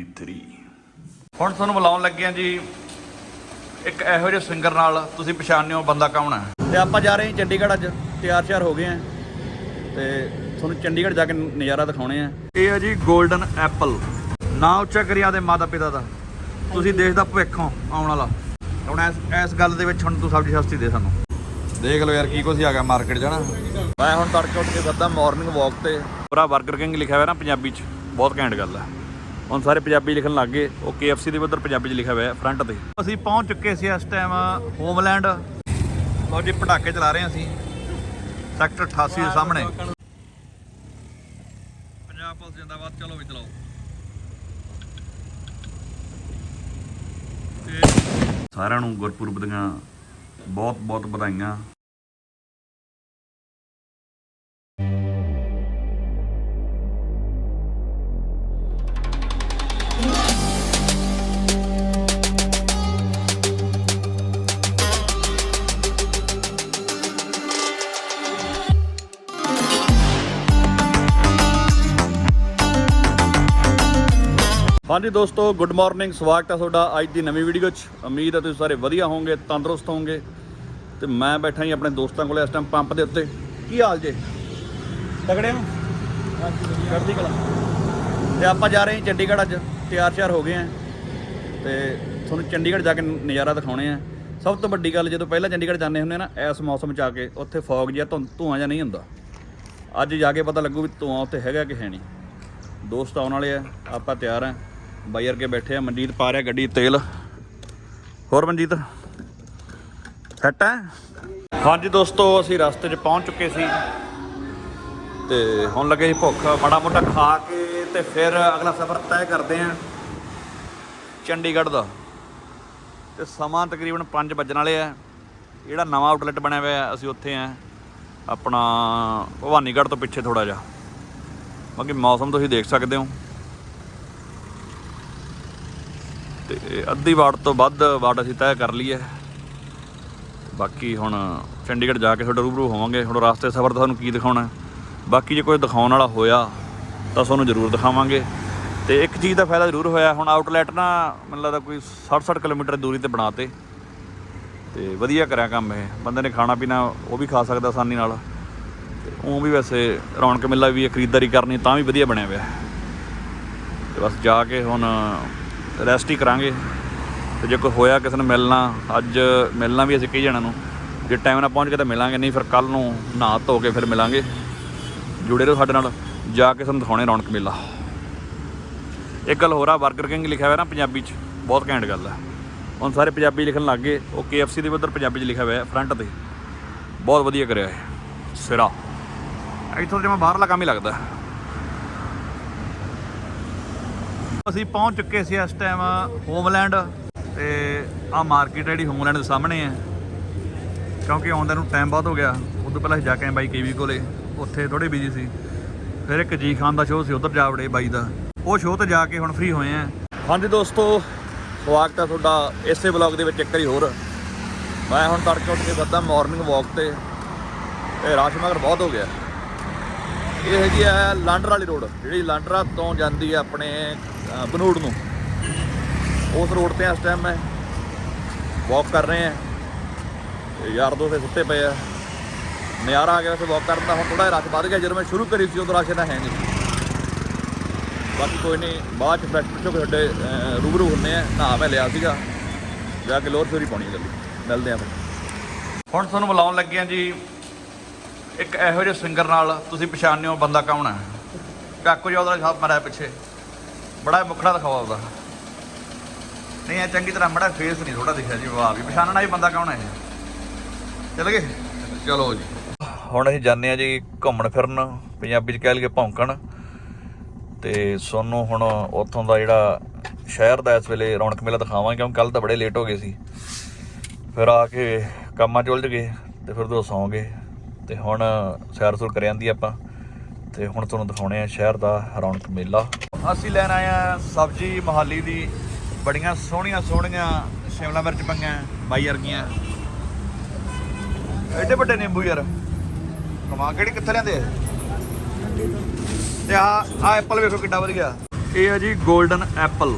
MP3 ਹੁਣ ਤੁਹਾਨੂੰ ਬੁਲਾਉਣ ਲੱਗੇ ਆ ਜੀ। ਇੱਕ ਇਹੋ ਜਿਹੇ ਸਿੰਗਰ ਨਾਲ ਤੁਸੀਂ ਪਛਾਣਿਓ ਬੰਦਾ ਕੌਣ ਹੈ? ਤੇ ਆਪਾਂ ਜਾ ਰਹੇ ਹਾਂ ਚੰਡੀਗੜ੍ਹ ਅੱਜ। ਤਿਆਰ ਸ਼ਿਆਰ ਹੋ ਗਏ ਆ ਤੇ ਤੁਹਾਨੂੰ ਚੰਡੀਗੜ੍ਹ ਜਾ ਕੇ ਨਜ਼ਾਰਾ ਦਿਖਾਉਣੇ ਆ ਇਹ ਹੈ ਜੀ 골ਡਨ ਐਪਲ ਨਾ ਉੱਚਾ ਕਰਿਆ ਦੇ ਮਾਤਾ ਪਿਤਾ ਦਾ। ਤੁਸੀਂ ਦੇਸ਼ ਦਾ ਭਵਿੱਖ ਹੋ ਆਉਣ ਵਾਲਾ। ਹੁਣ ਇਸ ਇਸ ਗੱਲ ਦੇ ਵਿੱਚ ਹੁਣ ਤੂੰ ਸਬਜ਼ੀ ਸਸਤੀ ਦੇ ਸਾਨੂੰ। ਦੇਖ ਲਓ ਯਾਰ ਕੀ ਕੁਛ ਆ ਗਿਆ ਮਾਰਕੀਟ ਜਾਣਾ ਮੈਂ ਹੁਣ ਤੜਕੇ ਉੱਠ ਕੇ ਵੱਧਾ ਮਾਰਨਿੰਗ ਵਾਕ ਤੇ ਪੂਰਾ 버ਗਰ ਕਿੰਗ ਲਿਖਿਆ ਹੋਇਆ ਨਾ ਪੰਜਾਬੀ 'ਚ। ਬਹੁਤ ਘੈਂਟ ਗੱਲ ਹੈ। ਹੁਣ ਸਾਰੇ ਪੰਜਾਬੀ ਲਿਖਣ ਲੱਗ ਗਏ। ਉਹ KFC ਦੇ ਉੱਧਰ ਪੰਜਾਬੀ 'ਚ ਲਿਖਿਆ ਹੋਇਆ ਹੈ ਫਰੰਟ ਤੇ। ਅਸੀਂ ਪਹੁੰਚ ਚੁੱਕੇ ਸੀ ਇਸ ਟਾਈਮ ਹੋਮਲੈਂਡ ਲਓ ਜੀ ਪਟਾਕੇ ਚਲਾ ਰਹੇ ਹਾਂ ਅਸੀਂ। ਸੈਕਟਰ 88 ਦੇ ਸਾਹਮਣੇ। ਪੰਜਾਬ ਪੁਲਿਸ ਜਿੰਦਾਬਾਦ ਚਲੋ ਵੀ ਚਲਾਓ। ਸਾਰਿਆਂ ਨੂੰ ਗੁਰਪੁਰਬ ਦੀਆਂ ਬਹੁਤ ਬਹੁਤ ਵਧਾਈਆਂ। ਹਾਂਜੀ ਦੋਸਤੋ ਗੁੱਡ ਮਾਰਨਿੰਗ ਸਵਾਗਤ ਹੈ ਤੁਹਾਡਾ ਅੱਜ ਦੀ ਨਵੀਂ ਵੀਡੀਓ 'ਚ। ਉਮੀਦ ਹੈ ਤੁਸੀਂ ਸਾਰੇ ਵਧੀਆ ਹੋਵੋਗੇ, ਤੰਦਰੁਸਤ ਹੋਵੋਗੇ। ਤੇ ਮੈਂ ਬੈਠਾ ਹੀ ਆਪਣੇ ਦੋਸਤਾਂ ਕੋਲੇ ਇਸ ਟਾਈਮ ਪੰਪ ਦੇ ਉੱਤੇ। ਕੀ ਹਾਲ ਜੇ? ਤਗੜੇ ਹੋ? ਚੜ੍ਹਦੀ ਕਲਾ। ਤੇ ਆਪਾਂ ਜਾ ਰਹੇ ਹਾਂ ਚੰਡੀਗੜ੍ਹ ਅੱਜ। ਤਿਆਰ ਸ਼ਿਆਰ ਹੋ ਗਏ ਆ ਤੇ ਤੁਹਾਨੂੰ ਚੰਡੀਗੜ੍ਹ ਜਾ ਕੇ ਨਜ਼ਾਰਾ ਦਿਖਾਉਣੇ ਆ ਸਭ ਤੋਂ ਵੱਡੀ ਗੱਲ, ਜਦੋਂ ਪਹਿਲਾਂ ਚੰਡੀਗੜ੍ਹ ਜਾਂਦੇ ਹੁੰਦੇ ਆ ਨਾ ਇਸ ਮੌਸਮ 'ਚ ਆ ਕੇ ਉੱਥੇ ਫੌਗ ਜਿਹਾ ਧੁੰ- ਧੂੰਆਂ ਜਿਹਾ ਨਹੀਂ ਹੁੰਦਾ। ਅੱਜ ਜਾ ਕੇ ਪਤਾ ਲੱਗੂ ਵੀ ਧੂੰਆਂ ਉੱਥੇ ਹੈਗਾ ਕਿ ਹੈ ਨਹੀਂ। ਦੋਸਤ ਆਉਣ ਵਾਲੇ ਆ, ਆਪਾਂ ਤਿਆਰ ਆ ਬਾਈ ਵਰਗੇ ਬੈਠੇ ਆ, ਮਨਜੀਤ ਪਾ ਰਿਹਾ ਗੱਡੀ ਤੇਲ। ਹੋਰ ਮਨਜੀਤ? ਸੈੱਟ ਹੈ ਹਾਂਜੀ ਦੋਸਤੋ, ਅਸੀਂ ਰਸਤੇ 'ਚ ਪਹੁੰਚ ਚੁੱਕੇ ਸੀ। ਤੇ ਹੁਣ ਲੱਗੇ ਸੀ ਭੁੱਖ, ਮਾੜਾ ਮੋਟਾ ਖਾ ਕੇ ਤੇ ਫਿਰ ਅਗਲਾ ਸਫ਼ਰ ਤੈਅ ਕਰਦੇ ਆ ਚੰਡੀਗੜ੍ਹ ਦਾ। ਤੇ ਸਮਾਂ ਤਕਰੀਬਨ 5 ਵੱਜਣ ਵਾਲੇ ਆ। ਜਿਹੜਾ ਨਵਾਂ ਆਊਟਲੈਟ ਬਣਿਆ ਹੋਇਆ, ਅਸੀਂ ਉੱਥੇ ਆ। ਆਪਣਾ ਭਵਾਨੀਗੜ੍ਹ ਤੋਂ ਪਿੱਛੇ ਥੋੜਾ ਜਿਹਾ। ਬਾਕੀ ਮੌਸਮ ਤੁਸੀਂ ਦੇਖ ਸਕਦੇ ਹੋ। ਤੇ ਅੱਧੀ ਵਾਟ ਤੋਂ ਵੱਧ ਵਾਟ ਅਸੀਂ ਤੈਅ ਕਰ ਲਈ ਹੈ ਬਾਕੀ ਹੁਣ ਚੰਡੀਗੜ੍ਹ ਜਾ ਕੇ ਤੁਹਾਡੇ ਰੂਬਰੂ ਹੋਵਾਂਗੇ। ਹੁਣ ਰਸਤੇ ਸਫ਼ਰ ਤੁਹਾਨੂੰ ਕੀ ਦਿਖਾਉਣਾ ਬਾਕੀ ਜੇ ਕੋਈ ਦਿਖਾਉਣ ਵਾਲਾ ਹੋਇਆ, ਤਾਂ ਤੁਹਾਨੂੰ ਜ਼ਰੂਰ ਦਿਖਾਵਾਂਗੇ। ਤੇ ਇੱਕ ਚੀਜ਼ ਦਾ ਫਾਇਦਾ ਜ਼ਰੂਰ ਹੋਇਆ, ਹੁਣ ਆਊਟਲੈਟ ਨਾ ਮੈਨੂੰ ਲੱਗਦਾ ਕੋਈ 60-60 ਕਿਲੋਮੀਟਰ ਦੂਰੀ ਤੇ ਬਣਾਤੇ। ਤੇ ਵਧੀਆ ਕਰਿਆ ਕੰਮ ਇਹ। ਬੰਦੇ ਨੇ ਖਾਣਾ ਪੀਣਾ ਉਹ ਵੀ ਖਾ ਸਕਦਾ ਆਸਾਨੀ ਨਾਲ। ਤੇ ਉਹ ਵੀ ਵੈਸੇ ਰੌਣਕ ਮੇਲਾ ਵੀ ਖਰੀਦਦਾਰੀ ਕਰਨੀ ਤਾਂ ਵੀ ਵਧੀਆ ਬਣਿਆ ਹੋਇਆ। ਤੇ ਬਸ ਜਾ ਕੇ ਹੁਣ ਰੈਸਟ ਹੀ ਕਰਾਂਗੇ। ਤੇ ਜੇ ਕੋਈ ਹੋਇਆ ਕਿਸੇ ਨੂੰ ਮਿਲਣਾ, ਅੱਜ ਮਿਲਣਾ ਵੀ ਅਸੀਂ ਕਈ ਜਣਾਂ ਨੂੰ। ਜੇ ਟਾਈਮ ਨਾਲ ਪਹੁੰਚ ਕੇ ਤਾਂ ਮਿਲਾਂਗੇ, ਨਹੀਂ ਫਿਰ ਕੱਲ ਨੂੰ ਨਹਾ ਧੋ ਕੇ ਫਿਰ ਮਿਲਾਂਗੇ। ਜੁੜੇ ਰਹੋ ਸਾਡੇ ਨਾਲ, ਜਾ ਕੇ ਸਾਨੂੰ ਦਿਖਾਉਣੇ ਰੌਣਕ ਮੇਲਾ। ਇੱਕ ਗੱਲ ਹੋਰ ਆ 버ਗਰ ਕਿੰਗ ਲਿਖਿਆ ਹੋਇਆ ਨਾ ਪੰਜਾਬੀ 'ਚ, ਬਹੁਤ ਘੈਂਟ ਗੱਲ ਹੈ ਹੁਣ ਸਾਰੇ ਪੰਜਾਬੀ ਲਿਖਣ ਲੱਗ ਗਏ, ਉਹ KFC ਦੇ ਉੱਧਰ ਪੰਜਾਬੀ 'ਚ ਲਿਖਿਆ ਹੋਇਆ ਫਰੰਟ ਤੇ। ਬਹੁਤ ਵਧੀਆ ਕਰਿਆ ਹੈ ਸਿਰਾ। ਇੱਥੋਂ ਜਿਵੇਂ ਬਾਹਰਲਾ ਕੰਮ ਹੀ ਲੱਗਦਾ। ਅਸੀਂ ਪਹੁੰਚ ਚੁੱਕੇ ਸੀ ਇਸ ਟਾਈਮ ਹੋਮਲੈਂਡ ਤੇ ਆ ਮਾਰਕੀਟ ਜਿਹੜੀ ਹੋਮਲੈਂਡ ਦੇ ਸਾਹਮਣੇ ਹੈ ਕਿਉਂਕਿ ਆਉਂਦੇ ਨੂੰ ਟਾਈਮ ਬਹੁਤ ਹੋ ਗਿਆ। ਉਦੋਂ ਪਹਿਲਾਂ ਅਸੀਂ ਜਾ ਕੇ ਬਾਈ ਕੇਵੀ ਕੋਲੇ। ਉੱਥੇ ਥੋੜੇ ਬਿਜ਼ੀ ਸੀ। ਫਿਰ ਇੱਕ ਜੀ ਖਾਨ ਦਾ ਸ਼ੋਅ ਸੀ ਉਧਰ ਜਾ ਵੜੇ ਬਾਈ ਦਾ। ਉਹ ਸ਼ੋਅ ਤੇ ਜਾ ਕੇ ਹੁਣ ਫ੍ਰੀ ਹੋਏ ਆ। ਹਾਂਜੀ ਦੋਸਤੋ, ਸਵਾਗਤ ਹੈ ਤੁਹਾਡਾ ਇਸੇ ਵਲੌਗ ਦੇ ਵਿੱਚ ਇੱਕ ਵਾਰੀ ਹੋਰ। ਮੈਂ ਹੁਣ ਤੜਕੇ ਉੱਠ ਕੇ ਵੱਧਾ ਮਾਰਨਿੰਗ ਵਾਕ ਤੇ। ਇਹ ਰਾਸ਼ ਮਗਰ ਬਹੁਤ ਹੋ ਗਿਆ। ਇਹ ਹੈਗੀ ਆ ਲਾਂਡਰ ਵਾਲੀ ਰੋਡ ਜਿਹੜੀ ਲਾਂਡਰਾ ਤੋਂ ਜਾਂਦੀ ਹੈ ਆਪਣੇ ਬਨੂੜ ਨੂੰ। ਉਸ ਰੋਡ ਤੇ ਇਸ ਟਾਈਮ ਮੈਂ ਵਾਕ ਕਰ ਰਹੇ ਆ ਯਾਰ ਦੋਸਤ ਸੁੱਤੇ ਪਏ ਆ। ਨਜ਼ਾਰਾ ਆ ਗਿਆ ਵੈਸੇ ਵਾਕ ਕਰਨ ਦਾ। ਹੁਣ ਥੋੜਾ ਰਸ਼ ਵੱਧ ਗਿਆ। ਜਦੋਂ ਮੈਂ ਸ਼ੁਰੂ ਕਰੀ ਸੀ, ਉਦੋਂ ਰਸ਼ ਇੰਨਾ ਹੈ ਨਹੀਂ ਸੀ। ਬਾਕੀ ਕੋਈ ਨਹੀਂ, ਬਾਅਦ ਚ ਫਰੈਸ਼ ਪੁੱਛੋ ਕਿ ਸਾਡੇ ਰੂਬਰੂ ਹੁੰਨੇ ਆ। ਨਹਾ ਮੈਂ ਲਿਆ ਸੀਗਾ। ਜਾ ਕੇ ਲੋਰ ਫੇਰੀ ਪਾਉਣੀ ਹੈ ਮਿਲਦੇ ਆ ਫਿਰ। ਹੁਣ ਤੁਹਾਨੂੰ ਬੁਲਾਉਣ ਲੱਗੇ ਆ ਜੀ। ਇੱਕ ਇਹੋ ਜਿਹੇ ਸਿੰਗਰ ਨਾਲ ਤੁਸੀਂ ਪਛਾਣਦੇ ਹੋ ਬੰਦਾ ਕੌਣ ਹੈ? ਕਾਕੂ ਜੀ ਉਹਦਾ ਛਾਪ ਮਾਰਿਆ ਪਿੱਛੇ। ਬੜਾ ਮੁਖੜਾ ਦਿਖਾਵਾ ਉਹਦਾ ਨਹੀਂ ਇਹ ਚੰਗੀ ਤਰ੍ਹਾਂ ਬੜਾ ਫੇਸ ਨਹੀਂ ਥੋੜਾ ਦਿਖਿਆ ਜੀ ਵਾਹ ਵੀ। ਪਛਾਣਨਾ ਹੀ ਬੰਦਾ ਕੌਣ ਹੈ ਇਹ? ਚੱਲ ਗਏ? ਚਲੋ ਜੀ। ਹੁਣ ਅਸੀਂ ਜਾਂਦੇ ਆ ਜੀ ਘੁੰਮਣ ਫਿਰਨ ਪੰਜਾਬੀ ਚ ਕਹਿ ਲਈਏ ਭੌਂਕਣ। ਤੇ ਸੋਨੂੰ ਹੁਣ ਉੱਥੋਂ ਦਾ ਜਿਹੜਾ ਸ਼ਹਿਰ ਦਾ ਇਸ ਵੇਲੇ ਰੌਣਕ ਮੇਲਾ ਦਿਖਾਵਾਂਗੇ ਕਿਉਂਕਿ ਕੱਲ ਤਾਂ ਬੜੇ ਲੇਟ ਹੋ ਗਏ ਸੀ। ਫਿਰ ਆ ਕੇ ਕੰਮਾਂ 'ਚ ਉਲਝ ਗਏ ਤੇ ਫਿਰ ਦੋ ਸੌਂ ਗਏ। ਤੇ ਹੁਣ ਸੈਰ ਸੁਰ ਕਰ ਜਾਂਦੀ ਆਪਾਂ। ਤੇ ਹੁਣ ਤੁਹਾਨੂੰ ਦਿਖਾਉਣੇ ਆ ਸ਼ਹਿਰ ਦਾ ਰੌਣਕ ਮੇਲਾ। ਅਸੀਂ ਲੈਣ ਆਏ ਆ ਸਬਜ਼ੀ ਮਹਾਲੀ ਦੀ। ਬੜੀਆਂ ਸੋਹਣੀਆਂ ਸੋਹਣੀਆਂ ਸ਼ਿਮਲਾ ਮਿਰਚ ਪੰਗਾਂ ਬਾਈ ਵਰਗੀਆਂ। ਐਡੇ ਵੱਡੇ ਨਿੰਬੂ ਯਾਰ। ਕਮਾ ਕੇ ਕਿੱਥੇ ਲੈਂਦੇ ਤੇ ਆ ਆ ਐਪਲ ਵੇਖੋ ਕਿੱਡਾ ਵਧ ਗਿਆ ਇਹ ਹੈ ਜੀ 골ਡਨ ਐਪਲ।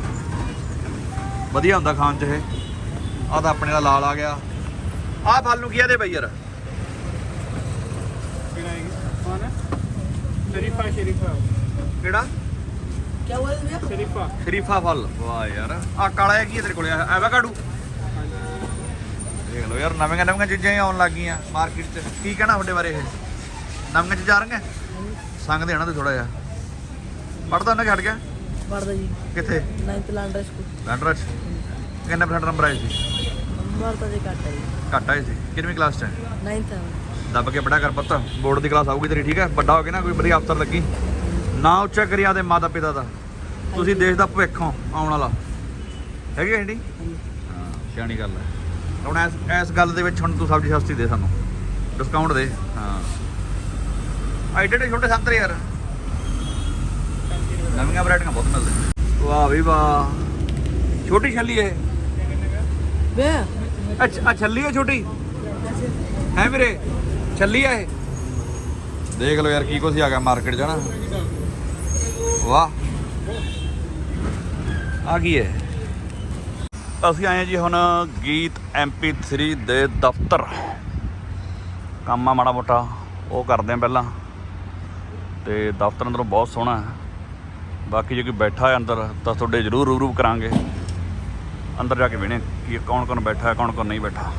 ਵਧੀਆ ਹੁੰਦਾ ਖਾਣ 'ਚ ਇਹ। ਆ ਤਾਂ ਆਪਣੇ ਦਾ ਲਾਲ ਆ ਗਿਆ। ਆ ਫਲ ਨੂੰ ਕੀ ਆਦੇ ਬਾਈ ਯਾਰ? ਕਿਹੜਾ ਹੈ ਕੌਣ ਹੈ ਸ਼ਰੀਫਾ ਸ਼ਰੀਫਾ ਕਿਹੜਾ? ਸ਼ਰੀਫਾ। ਫਲ। ਵਾਹ ਯਾਰ। ਆ ਕਾਲਾ ਕੀ ਹੈ ਤੇਰੇ ਕੋਲ? ਐਵਾਕਾਡੋ ਦੇਖ ਲਓ ਯਾਰ ਨਵੀਆਂ ਨਵੀਆਂ ਚੀਜ਼ਾਂ ਆਉਣ ਲੱਗੀਆਂ ਮਾਰਕੀਟ 'ਚ। ਕੀ ਕਹਿਣਾ ਤੁਹਾਡੇ ਬਾਰੇ ਇਹ? ਨਵੀਆਂ ਚੀਜ਼ਾਂ ਆ ਰਹੀਆਂ? ਸੰਗ ਦੇਣਾ ਤੇ ਥੋੜਾ ਜਿਹਾ। ਪੜਦਾ ਉਹਨਾਂ ਛੱਡ ਗਿਆ? ਪੜਦਾ ਜੀ। ਕਿੱਥੇ? 9th ਲਾਂਡਰ school. ਲਾਂਡਰ ਚ? ਕਿੰਨਾ ਪਰਸੈਂਟ ਨੰਬਰ ਆਏ ਸੀ? ਨੰਬਰ ਤਾਂ ਜੀ ਘੱਟ ਆਏ ਘੱਟ ਆਏ ਸੀ। ਕਿੰਨੀ ਕਲਾਸ ਚ? 9th ਦੱਬ ਕੇ ਪੜਾ ਕਰ ਪੁੱਤ। ਬੋਰਡ ਦੀ ਕਲਾਸ ਆਊਗੀ ਤੇਰੀ ਠੀਕ ਹੈ? ਵੱਡਾ ਹੋ ਕੇ ਨਾ ਕੋਈ ਵਧੀਆ ਅਫਸਰ ਲੱਗੀ। ਨਾ ਉੱਚਾ ਕਰਿਆ ਦੇ ਮਾਤਾ ਪਿਤਾ ਦਾ। ਤੁਸੀਂ ਦੇਸ਼ ਦਾ ਭਵਿੱਖ ਹੋ ਆਉਣ ਵਾਲਾ। ਹੈਗੀ ਹੈਂਡੀ ਹਾਂ। ਸਿਆਣੀ ਗੱਲ ਹੈ ਹੁਣ ਇਸ ਇਸ ਗੱਲ ਦੇ ਵਿੱਚ ਹੁਣ ਤੂੰ ਸਬਜ਼ੀ ਸਸਤੀ ਦੇ ਸਾਨੂੰ। ਡਿਸਕਾਊਂਟ ਦੇ। ਹਾਂ। ਐਡੇ ਐਡੇ ਛੋਟੇ ਸੰਤਰੇ ਯਾਰ। ਨਵੀਆਂ ਵੈਰਾਈਟੀਆਂ ਬਹੁਤ ਮਿਲਦੀਆਂ। ਵਾਹ ਵੀ ਵਾਹ। ਛੋਟੀ ਛੱਲੀ ਹੈ भैया ਅੱਛਾ ਆ ਛੱਲੀ ਹੈ ਛੋਟੀ? ਹੈ ਵੀਰੇ? ਛੱਲੀ ਆ ਇਹ? ਦੇਖ ਲਓ ਯਾਰ ਕੀ ਕੁਛ ਆ ਗਿਆ ਮਾਰਕੀਟ 'ਚ ਨਾ ਵਾਹ। ਆ ਕੀ ਹੈ ਅਸੀਂ ਆਏ ਹਾਂ ਜੀ ਹੁਣ ਗੀਤ MP3 ਦੇ ਦਫ਼ਤਰ। ਕੰਮ ਆ ਮਾੜਾ ਮੋਟਾ, ਉਹ ਕਰਦੇ ਆ ਪਹਿਲਾਂ। ਤੇ ਦਫ਼ਤਰ ਅੰਦਰੋਂ ਬਹੁਤ ਸੋਹਣਾ ਹੈ। ਬਾਕੀ ਜੇ ਕੋਈ ਬੈਠਾ ਹੈ ਅੰਦਰ, ਤਾਂ ਤੁਹਾਡੇ ਜ਼ਰੂਰ ਰੂਬਰੂ ਕਰਾਂਗੇ। ਅੰਦਰ ਜਾ ਕੇ ਵੇਣੇ ਕਿ ਕੌਣ ਕੌਣ ਬੈਠਾ ਹੈ ਕੌਣ ਕੌਣ ਨਹੀਂ ਬੈਠਾ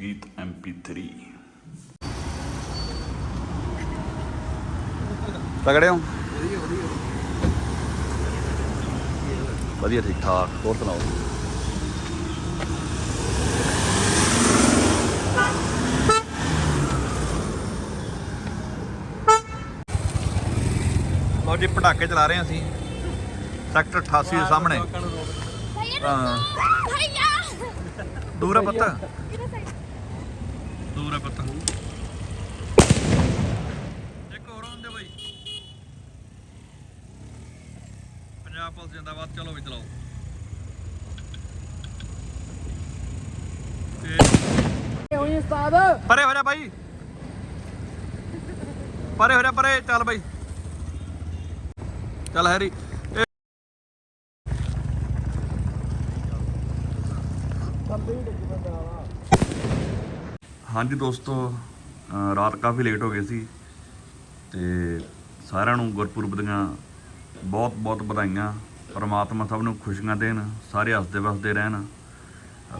ਗੀਤ MP3 ਤਗੜੇ ਹੋ? ਵਧੀਆ ਠੀਕ ਠਾਕ। ਹੋਰ ਸੁਣਾਓ? ਲਓ ਜੀ ਪਟਾਕੇ ਚਲਾ ਰਹੇ ਅਸੀਂ। ਸੈਕਟਰ 88 ਦੇ ਸਾਹਮਣੇ। ਹਾਂ। ਦੂਰ ਹੈ ਪੁੱਤ। ਦੂਰ ਹੈ ਪੁੱਤ ਇੱਕ ਹੋਰ ਆਉਂਦੇ ਬਾਈ ਜਿੰਦਾਬਾਦ ਚਲੋ ਵੀ ਚਲਾਓ। ਤੇ ਪਰੇ ਹੋ ਜਾ ਬਾਈ। ਪਰੇ ਹੋ ਜਾ ਪਰੇ ਚੱਲ ਬਾਈ। ਚੱਲ ਹੈਰੀ। ਹਾਂਜੀ ਦੋਸਤੋ ਰਾਤ ਕਾਫੀ ਲੇਟ ਹੋ ਗਏ ਸੀ ਤੇ ਸਾਰਿਆਂ ਨੂੰ ਗੁਰਪੁਰਬ ਦੀਆਂ ਬਹੁਤ ਬਹੁਤ ਵਧਾਈਆਂ। ਪਰਮਾਤਮਾ ਸਭ ਨੂੰ ਖੁਸ਼ੀਆਂ ਦੇਣ, ਸਾਰੇ ਹੱਸਦੇ ਵਸਦੇ ਰਹਿਣ।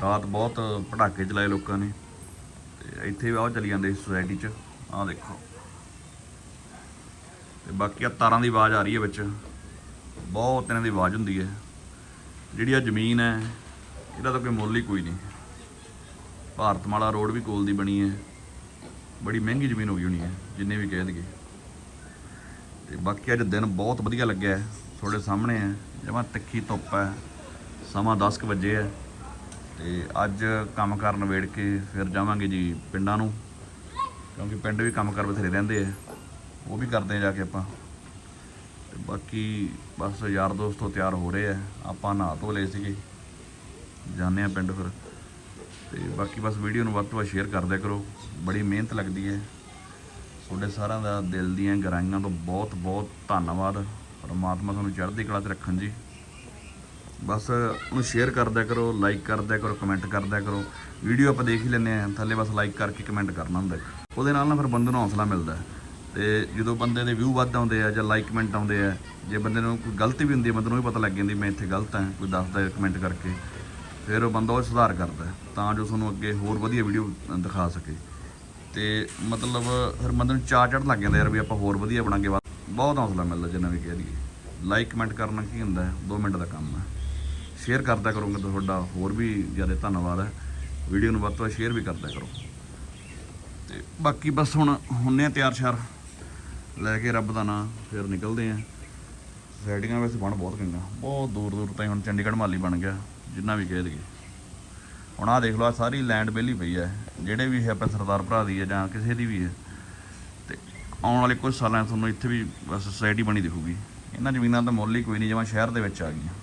ਰਾਤ ਬਹੁਤ ਪਟਾਕੇ ਚਲਾਏ ਲੋਕਾਂ ਨੇ। ਤੇ ਇੱਥੇ ਵੀ ਆਹ ਚਲੀ ਜਾਂਦੇ ਸੁਸਾਇਟੀ 'ਚ। ਆਹ ਦੇਖੋ। ਤੇ ਬਾਕੀ ਆ ਤਾਰਾਂ ਦੀ ਆਵਾਜ਼ ਆ ਰਹੀ ਹੈ ਵਿੱਚ। ਬਹੁਤ ਇਹਨਾਂ ਦੀ ਆਵਾਜ਼ ਹੁੰਦੀ ਹੈ। ਜਿਹੜੀ ਆ ਜ਼ਮੀਨ ਹੈ, ਇਹਦਾ ਤਾਂ ਕੋਈ ਮੁੱਲ ਹੀ ਕੋਈ ਨਹੀਂ। ਭਾਰਤਮਾਲਾ ਰੋਡ ਵੀ ਕੋਲ ਦੀ ਬਣੀ ਹੈ। ਬੜੀ ਮਹਿੰਗੀ ਜ਼ਮੀਨ ਹੋ ਗਈ ਹੋਣੀ ਹੈ, ਜਿੰਨੇ ਵੀ ਕਹਿ ਦਈਏ। ਤੇ ਬਾਕੀ ਅੱਜ ਦਿਨ ਬਹੁਤ ਵਧੀਆ ਲੱਗਿਆ ਤੁਹਾਡੇ ਸਾਹਮਣੇ ਹੈ। ਜਮਾਂ ਤਿੱਖੀ ਧੁੱਪ ਹੈ। ਸਮਾਂ 10 ਕੁ ਵਜੇ ਹੈ। ਤੇ ਅੱਜ ਕੰਮ ਕਰਨ ਵੇੜ ਕੇ ਫਿਰ ਜਾਵਾਂਗੇ ਜੀ ਪਿੰਡਾਂ ਨੂੰ। ਕਿਉਂਕਿ ਪਿੰਡ ਵੀ ਕੰਮ ਕਰ ਬਥੇਰੇ ਰਹਿੰਦੇ ਆ। ਉਹ ਵੀ ਕਰਦੇ ਜਾ ਕੇ ਆਪਾਂ। ਤੇ ਬਾਕੀ ਬਸ ਯਾਰ ਦੋਸਤੋ ਤਿਆਰ ਹੋ ਰਹੇ ਆ। ਆਪਾਂ ਨਹਾ ਧੋ ਲਏ ਸੀਗੇ। ਜਾਂਦੇ ਆ ਪਿੰਡ ਫਿਰ। ਤੇ ਬਾਕੀ ਬਸ ਵੀਡੀਓ ਨੂੰ ਵੱਧ ਤੋਂ ਵੱਧ ਸ਼ੇਅਰ ਕਰਦਿਆ ਕਰੋ। ਬੜੀ ਮਿਹਨਤ ਲੱਗਦੀ ਹੈ। ਤੁਹਾਡੇ ਸਾਰਿਆਂ ਦਾ ਦਿਲ ਦੀਆਂ ਗਹਿਰਾਈਆਂ ਤੋਂ ਬਹੁਤ ਬਹੁਤ ਧੰਨਵਾਦ। ਪਰਮਾਤਮਾ ਤੁਹਾਨੂੰ ਚੜ੍ਹਦੀ ਕਲਾ 'ਚ ਰੱਖਣ ਜੀ। ਬਸ ਉਹਨੂੰ ਸ਼ੇਅਰ ਕਰਦਿਆ ਕਰੋ ਲਾਈਕ ਕਰਦਿਆ ਕਰੋ ਕਮੈਂਟ ਕਰਦਿਆ ਕਰੋ। ਵੀਡੀਓ ਆਪਾਂ ਦੇਖ ਹੀ ਲੈਂਦੇ ਆ ਥੱਲੇ ਬਸ ਲਾਈਕ ਕਰਕੇ ਕਮੈਂਟ ਕਰਨਾ ਹੁੰਦਾ। ਉਹਦੇ ਨਾਲ ਨਾ ਫਿਰ ਬੰਦੇ ਨੂੰ ਹੌਸਲਾ ਮਿਲਦਾ। ਹੈ। ਤੇ ਜਦੋਂ ਬੰਦੇ ਦੇ ਵਿਊ ਵੱਧ ਆਉਂਦੇ ਆ ਜਾਂ ਲਾਈਕ ਕਮੈਂਟ ਆਉਂਦੇ ਆ, ਜੇ ਬੰਦੇ ਨੂੰ ਕੋਈ ਗਲਤੀ ਵੀ ਹੁੰਦੀ ਹੈ ਬੰਦੇ ਨੂੰ ਵੀ ਪਤਾ ਲੱਗ ਜਾਂਦੀ, ਮੈਂ ਇੱਥੇ ਗਲਤ ਹਾਂ, ਕੋਈ ਦੱਸਦਾ ਕਮੈਂਟ ਕਰਕੇ। ਫਿਰ ਉਹ ਬੰਦਾ ਉਹ ਸੁਧਾਰ ਕਰਦਾ ਤਾਂ ਜੋ ਤੁਹਾਨੂੰ ਅੱਗੇ ਹੋਰ ਵਧੀਆ ਵੀਡੀਓ ਦਿਖਾ ਸਕੇ। ਤੇ ਮਤਲਬ ਫਿਰ ਬੰਦੇ ਨੂੰ ਚਾਅ ਚੜ੍ਹਨ ਲੱਗ ਜਾਂਦਾ, ਯਾਰ ਵੀ ਆਪਾਂ ਹੋਰ ਵਧੀਆ ਬਣਾਂਗੇ ਵਾ- ਬਹੁਤ ਹੌਸਲਾ ਮਿਲਦਾ ਜਿੰਨਾ ਵੀ ਕਹਿ ਲਈਏ ਲਾਈਕ ਕਮੈਂਟ ਕਰਨਾ ਕੀ ਹੁੰਦਾ? ਹੈ 2 ਮਿੰਟ ਦਾ ਕੰਮ ਹੈ। ਸ਼ੇਅਰ ਕਰਦਾ ਕਰੋਗੇ ਤਾਂ ਤੁਹਾਡਾ ਹੋਰ ਵੀ ਜ਼ਿਆਦਾ ਧੰਨਵਾਦ ਹੈ। ਵੀਡੀਓ ਨੂੰ ਵੱਧ ਤੋਂ ਵੱਧ ਸ਼ੇਅਰ ਵੀ ਕਰਦਾ ਕਰੋ। ਤੇ ਬਾਕੀ ਬਸ ਹੁਣ ਹੁੰਨੇ ਆ ਤਿਆਰ ਸ਼ਿਆਰ। ਲੈ ਕੇ ਰੱਬ ਦਾ ਨਾਂ, ਫਿਰ ਨਿਕਲਦੇ ਆ। ਸੈਟਿੰਗਾਂ ਵੈਸੇ ਬਣ ਬਹੁਤ ਗਈਆਂ ਬਹੁਤ ਦੂਰ ਦੂਰ ਤਾਈਂ ਹੁਣ ਚੰਡੀਗੜ੍ਹ ਮਾਲੀ ਬਣ ਗਿਆ, ਜਿੰਨਾ ਵੀ ਕਹਿ ਲਈਏ ਹੁਣ ਆਹ ਦੇਖ ਲਓ ਸਾਰੀ ਲੈਂਡ ਵਿਹਲੀ ਪਈ ਹੈ। ਜਿਹੜੇ ਵੀ ਹੈ ਆਪਾਂ ਸਰਦਾਰ ਭਰਾ ਦੀ ਹੈ ਜਾਂ ਕਿਸੇ ਦੀ ਵੀ ਹੈ ਆਉਣ ਵਾਲੇ ਕੁਝ ਸਾਲਾਂ 'ਚ ਤੁਹਾਨੂੰ ਇੱਥੇ ਵੀ ਬਸ ਸੁਸਾਇਟੀ ਬਣੀ ਦਿਖੂਗੀ। ਇਹਨਾਂ ਜ਼ਮੀਨਾਂ ਦਾ ਮੁੱਲ ਹੀ ਕੋਈ ਨਹੀਂ ਜਿਵੇਂ ਸ਼ਹਿਰ ਦੇ ਵਿੱਚ ਆ ਗਈਆਂ।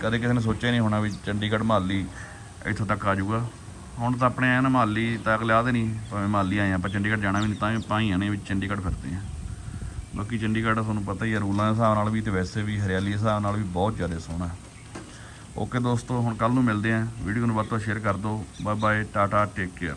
ਕਦੇ ਕਿਸੇ ਨੇ ਸੋਚਿਆ ਨਹੀਂ ਹੋਣਾ ਵੀ ਚੰਡੀਗੜ੍ਹ ਮਹਾਲੀ ਇੱਥੋਂ ਤੱਕ ਆ ਜਾਊਗਾ। ਹੁਣ ਤਾਂ ਆਪਣੇ ਐਨ ਮਹਾਲੀ ਤਾਂ ਅਗਲੇ ਦੇ ਨਹੀਂ ਭਾਵੇਂ ਮਹਾਲੀ ਆਏ ਆਪਾਂ ਚੰਡੀਗੜ੍ਹ ਜਾਣਾ ਵੀ ਨਹੀਂ ਤਾਂ ਵੀ ਪਾਈਆਂ ਨੇ ਵੀ ਚੰਡੀਗੜ੍ਹ ਫਿਰਦੇ ਆ ਬਾਕੀ ਚੰਡੀਗੜ੍ਹ ਤੁਹਾਨੂੰ ਪਤਾ ਹੀ ਆ, ਰੂਲਾਂ ਦੇ ਹਿਸਾਬ ਨਾਲ ਵੀ ਤੇ ਵੈਸੇ ਵੀ ਹਰਿਆਲੀ ਦੇ ਹਿਸਾਬ ਨਾਲ ਵੀ ਬਹੁਤ ਜ਼ਿਆਦਾ ਸੋਹਣਾ ਓਕੇ ਦੋਸਤੋ, ਹੁਣ ਕੱਲ ਨੂੰ ਮਿਲਦੇ ਆਂ ਵੀਡੀਓ ਨੂੰ ਵੱਧ ਤੋਂ ਸ਼ੇਅਰ ਕਰ ਦਿਓ। Bye bye tata take care